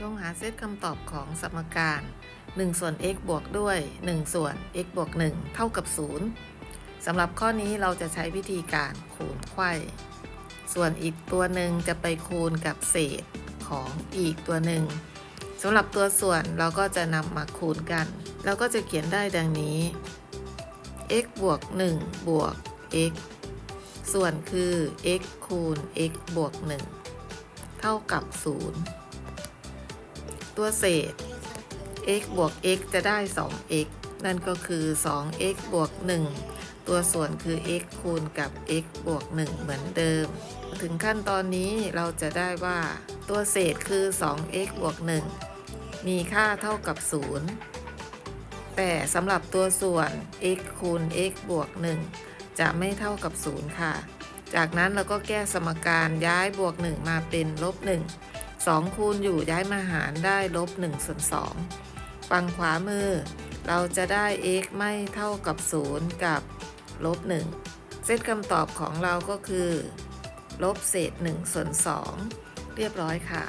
จงหาเซตคำตอบของสมการ 1 ส่วน x บวกด้วย 1 ส่วน x บวก 1 เท่ากับ 0สำหรับข้อนี้เราจะใช้วิธีการคูณไขว้ ส่วนอีกตัวหนึ่งจะไปคูณกับเศษของอีกตัวหนึ่งสำหรับตัวส่วนเราก็จะนำมาคูณกันเราก็จะเขียนได้ดังนี้ x บวก 1 บวก x ส่วนคือ x คูณ x บวก 1 เท่ากับ 0 ตัวเศษ x บวก x จะได้ 2x นั่นก็คือ 2x บวก 1 ตัวส่วนคือ x คูณกับ x บวก 1 เหมือนเดิม ถึงขั้นตอนนี้เราจะได้ว่าตัวเศษคือ 2x บวก 1 มีค่าเท่ากับ 0 แต่สำหรับตัวส่วน x คูณ x บวก 1 จะไม่เท่ากับ 0 ค่ะ จากนั้นเราก็แก้สมการย้ายบวก 1 มาเป็นลบ 1 2 คูณอยู่ย้ายมาหารได้ลบ1ส่วน2ฝั่งขวามือ เราจะได้ x ไม่เท่ากับ 0 กับลบ1เซตคำตอบของเราก็คือ ลบเศษ1ส่วน2เรียบร้อยค่ะ